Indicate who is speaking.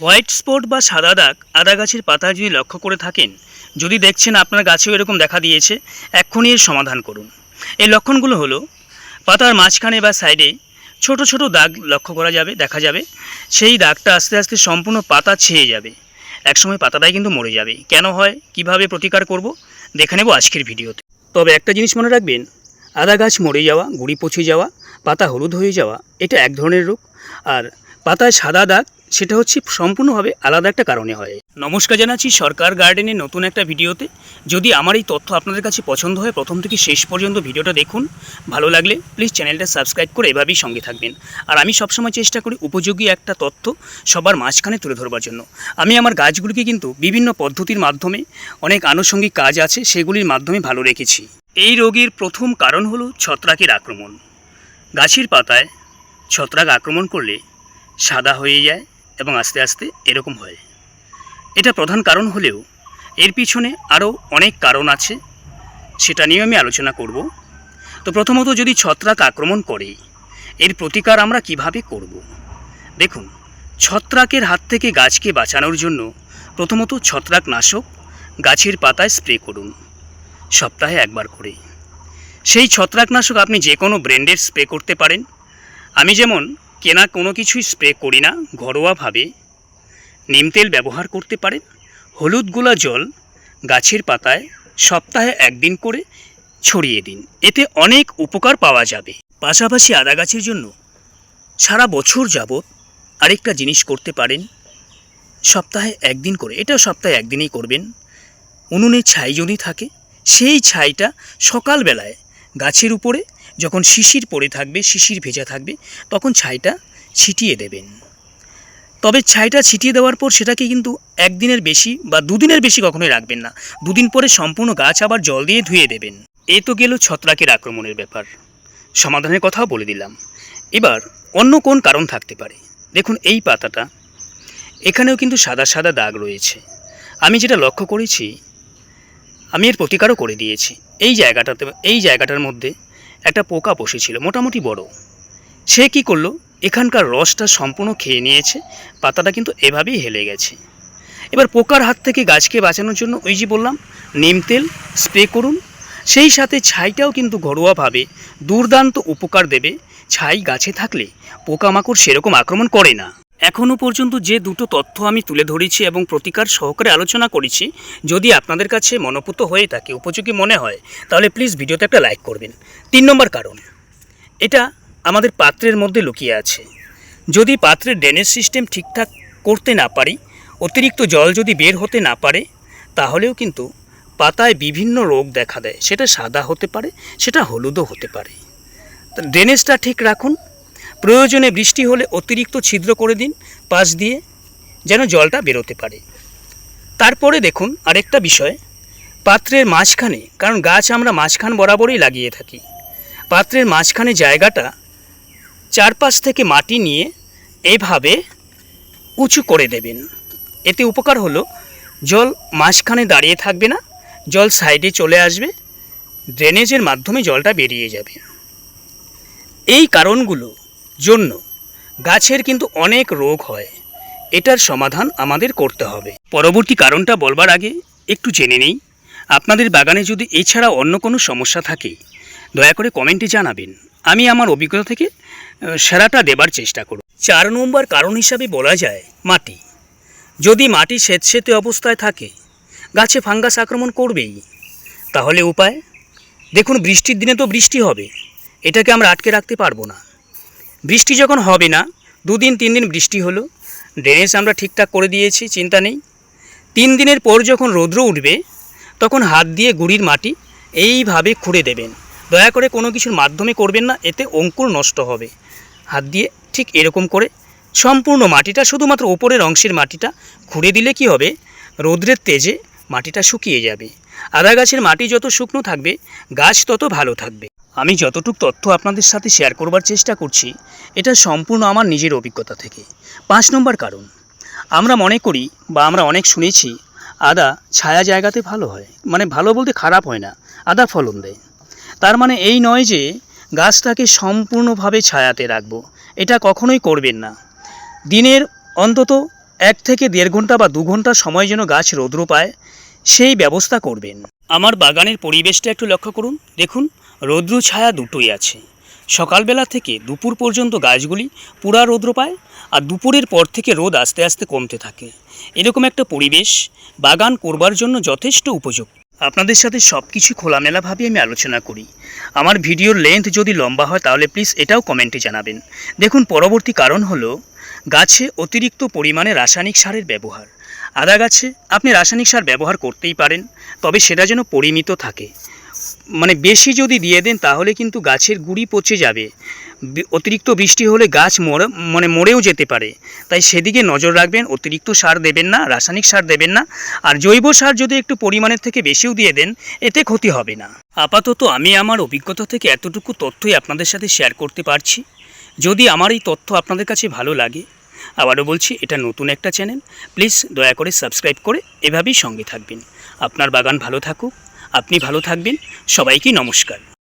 Speaker 1: White spot বা সাদা দাগ আদা গাছের পাতায় যদি লক্ষ্য করে থাকেন, যদি দেখছেন আপনার গাছেও এরকম দেখা দিয়েছে, এক্ষুনি এর সমাধান করুন। এই লক্ষণগুলো হলো, পাতার মাঝখানে বা সাইডে ছোট ছোট দাগ লক্ষ্য করা যাবে, দেখা যাবে। সেই দাগটা আস্তে আস্তে সম্পূর্ণ পাতা ছেয়ে যাবে। একসময় পাতাটাই কিন্তু মরে যাবে। কেন হয়? কীভাবে প্রতিকার করব? দেখে নেব আজকের ভিডিওতে। তবে একটা জিনিস মনে রাখবেন, আদা গাছ মরে যাওয়া, গুড়ি পচে যাওয়া, পাতা হলুদ হয়ে যাওয়া, এটা এক ধরনের রোগ। আর পাতায় সাদা দাগ, সেটা হচ্ছে সম্পূর্ণভাবে আলাদা একটা কারণে হয়। নমস্কার জানাচ্ছি সরকার গার্ডেনের নতুন একটা ভিডিওতে। যদি আমার এই তথ্য আপনাদের কাছে পছন্দ হয়, প্রথম থেকে শেষ পর্যন্ত ভিডিওটা দেখুন। ভালো লাগলে প্লিজ চ্যানেলটা সাবস্ক্রাইব করে এভাবেই সঙ্গে থাকবেন। আর আমি সবসময় চেষ্টা করি উপযোগী একটা তথ্য সবার মাঝখানে তুলে ধরবার জন্য। আমি আমার গাছগুলিকে কিন্তু বিভিন্ন পদ্ধতির মাধ্যমে অনেক আনুষঙ্গিক কাজ আছে, সেগুলির মাধ্যমে ভালো রেখেছি। এই রোগের প্রথম কারণ হলো ছত্রাকের আক্রমণ। গাছের পাতায় ছত্রাক আক্রমণ করলে সাদা হয়ে যায় এবং আস্তে আস্তে এরকম হয় এটা প্রধান কারণ হলেও এর পিছনে আরও অনেক কারণ আছে, সেটা নিয়ে আমি আলোচনা করব। তো প্রথমত যদি ছত্রাক আক্রমণ করে, এর প্রতিকার আমরা কীভাবে করব? দেখুন, ছত্রাকের হাত থেকে গাছকে বাঁচানোর জন্য প্রথমত ছত্রাকনাশক গাছের পাতায় স্প্রে করুন, সপ্তাহে একবার করে। সেই ছত্রাকনাশক আপনি যে কোনো ব্র্যান্ডের স্প্রে করতে পারেন। আমি যেমন কেনা কোনো কিছুই স্প্রে করি না, ঘরোয়াভাবে। নিম তেল ব্যবহার করতে পারেন। হলুদ গোলা জল গাছের পাতায় সপ্তাহে একদিন করে ছড়িয়ে দিন। এতে অনেক উপকার পাওয়া যাবে। পাশাপাশি আদা গাছের জন্য সারা বছর যাবৎ আরেকটা জিনিস করতে পারেন। সপ্তাহে একদিন করে এটা সপ্তাহে একদিনই করবেন। উনুনে ছাই যদি থাকে, সেই ছাইটা সকালবেলায় গাছের উপরে যখন শিশির পড়ে থাকবে, শিশির ভেজা থাকবে, তখন ছাইটা ছিটিয়ে দেবেন। তবে ছাইটা ছিটিয়ে দেওয়ার পর সেটাকে কিন্তু একদিনের বেশি বা দুদিনের বেশি কখনোই রাখবেন না। দুদিন পরে সম্পূর্ণ গাছ আবার জল দিয়ে ধুয়ে দেবেন। এ তো গেল ছত্রাকের আক্রমণের ব্যাপার। সমাধানের কথাও বলে দিলাম। এবার অন্য কোন কারণ থাকতে পারে? দেখুন, এই পাতাটা। এখানেও কিন্তু সাদা সাদা দাগ রয়েছে। আমি যেটা লক্ষ্য করেছি, আমি এর প্রতিকারও করে দিয়েছি। এই জায়গাটাতে, এই জায়গাটার মধ্যে একটা পোকা বসেছিল, মোটামুটি বড়। সে কি করল? এখানকার রসটা সম্পূর্ণ খেয়ে নিয়েছে, পাতাটা কিন্তু এভাবেই হেলে গেছে। এবার পোকার হাত থেকে গাছকে বাঁচানোর জন্য ওই যে বললাম, নিম তেল স্প্রে করুন। সেই সাথে ছাইটাও কিন্তু ঘরোয়াভাবে দুর্দান্ত উপকার দেবে। ছাই গাছে থাকলে পোকামাকড় সেরকম আক্রমণ করে না। এখনও পর্যন্ত যে দুটো তথ্য আমি তুলে ধরেছি এবং প্রতিকার সহকারে আলোচনা করেছি, যদি আপনাদের কাছে মনোপুত হয়ে থাকে, উপযোগী মনে হয়, তাহলে প্লিজ ভিডিওতে একটা লাইক করবেন। তিন নম্বর কারণ, এটা আমাদের পাত্রের মধ্যে লুকিয়ে আছে। যদি পাত্রের ড্রেনেজ সিস্টেম ঠিকঠাক করতে না পারি, অতিরিক্ত জল যদি বের হতে না পারে, তাহলেও কিন্তু পাতায় বিভিন্ন রোগ দেখা দেয়। সেটা সাদা হতে পারে, সেটা হলুদও হতে পারে। ড্রেনেজটা ঠিক রাখুন প্রয়োজনে বৃষ্টি হলে অতিরিক্ত ছিদ্র করে দিন, পাশ দিয়ে যেন জলটা বেরোতে পারে। তারপরে দেখুন আরেকটা বিষয়, পাত্রের মাঝখানে, কারণ গাছ আমরা মাঝখান বরাবরই লাগিয়ে থাকি। পাত্রের মাঝখানে জায়গাটা চারপাশ থেকে মাটি নিয়ে এভাবে উঁচু করে দেবেন। এতে উপকার হলো, জল মাঝখানে দাঁড়িয়ে থাকবে না, জল সাইডে চলে আসবে, ড্রেনেজের মাধ্যমে জলটা বেরিয়ে যাবে। এই কারণগুলো জন্য। গাছের কিন্তু অনেক রোগ হয়। এটার সমাধান আমাদের করতে হবে। পরবর্তী কারণটা বলবার আগে একটু জেনে নেই। আপনাদের বাগানে যদি এছাড়া অন্য কোনো সমস্যা থাকে, দয়া করে কমেন্টে জানাবেন। আমি আমার অভিজ্ঞতা থেকে সেরাটা দেবার চেষ্টা করব। চার নম্বর কারণ হিসাবে বলা যায়, মাটি। যদি মাটি স্যাঁতস্যাঁতে অবস্থায় থাকে, গাছে ফাঙ্গাস আক্রমণ করবেই। তাহলে উপায়? দেখুন, বৃষ্টির দিনে তো বৃষ্টি হবে। এটাকে আমরা আটকে রাখতে পারব না। বৃষ্টি যখন হবে না, দুদিন তিন দিন বৃষ্টি হলো ড্রেনেজ আমরা ঠিকঠাক করে দিয়েছি, চিন্তা নেই। তিন দিনের পর যখন রৌদ্র উঠবে, তখন হাত দিয়ে গুড়ির মাটি এইভাবে খুঁড়ে দেবেন। দয়া করে কোনো কিছুর মাধ্যমে করবেন না, এতে অঙ্কুর নষ্ট হবে। হাত দিয়ে ঠিক এরকম করে সম্পূর্ণ মাটিটা, শুধুমাত্র ওপরের অংশের মাটিটা খুঁড়ে দিলে কি হবে? রৌদ্রের তেজে মাটিটা শুকিয়ে যাবে। আদা গাছের মাটি যত শুকনো থাকবে, গাছ তত ভালো থাকবে। আমি যতটুকু তথ্য আপনাদের সাথে শেয়ার করবার চেষ্টা করছি, এটা সম্পূর্ণ আমার নিজের অভিজ্ঞতা থেকে। পাঁচ নম্বর কারণ, আমরা মনে করি বা আমরা অনেক শুনেছি, আদা ছায়া জায়গাতে ভালো হয়। মানে ভালো বলতে খারাপ হয় না, আদা ফলন দেয়। তার মানে এই নয় যে গাছটাকে সম্পূর্ণভাবে ছায়াতে রাখব, এটা কখনোই করবেন না। দিনের অন্তত এক থেকে দেড় ঘণ্টা বা দু ঘণ্টা সময় যেন গাছ রৌদ্র পায়, সেই ব্যবস্থা করবেন। আমার বাগানের পরিবেশটা একটু লক্ষ্য করুন। দেখুন, রৌদ্র ছায়া দুটোই আছে। সকালবেলা থেকে দুপুর পর্যন্ত গাছগুলি পুরা রৌদ্র পায় আর দুপুরের পর থেকে রোদ আস্তে আস্তে কমতে থাকে। এরকম একটা পরিবেশ বাগান করবার জন্য যথেষ্ট উপযুক্ত আপনাদের সাথে সব কিছু খোলামেলাভাবে আমি আলোচনা করি। আমার ভিডিওর লেন্থ যদি লম্বা হয়, তাহলে প্লিজ এটাও কমেন্টে জানাবেন। দেখুন, পরবর্তী কারণ হলো গাছে অতিরিক্ত পরিমাণে রাসায়নিক সারের ব্যবহার। আদা গাছে আপনি রাসায়নিক সার ব্যবহার করতেই পারেন, তবে সেটা যেন পরিমিত থাকে। মানে বেশি যদি দিয়ে দেন, তাহলে কিন্তু গাছের গুড়ি পচে যাবে। অতিরিক্ত বৃষ্টি হলে গাছ মরে মানে মরেও যেতে পারে। তাই সেদিকে নজর রাখবেন, অতিরিক্ত সার দেবেন না, রাসায়নিক সার দেবেন না। আর জৈব সার যদি একটু পরিমাণের থেকে বেশিও দিয়ে দেন, এতে ক্ষতি হবে না। আপাতত আমি আমার অভিজ্ঞতা থেকে এতটুকু তথ্যই আপনাদের সাথে শেয়ার করতে পারছি। যদি আমার এই তথ্য আপনাদের কাছে ভালো লাগে আবারও বলছি, এটা নতুন একটা চ্যানেল। প্লিজ দয়া করে সাবস্ক্রাইব করে এভাবেই সঙ্গে থাকবেন। আপনার বাগান ভালো থাকুক। আপনি ভালো থাকবেন। সবাইকে নমস্কার।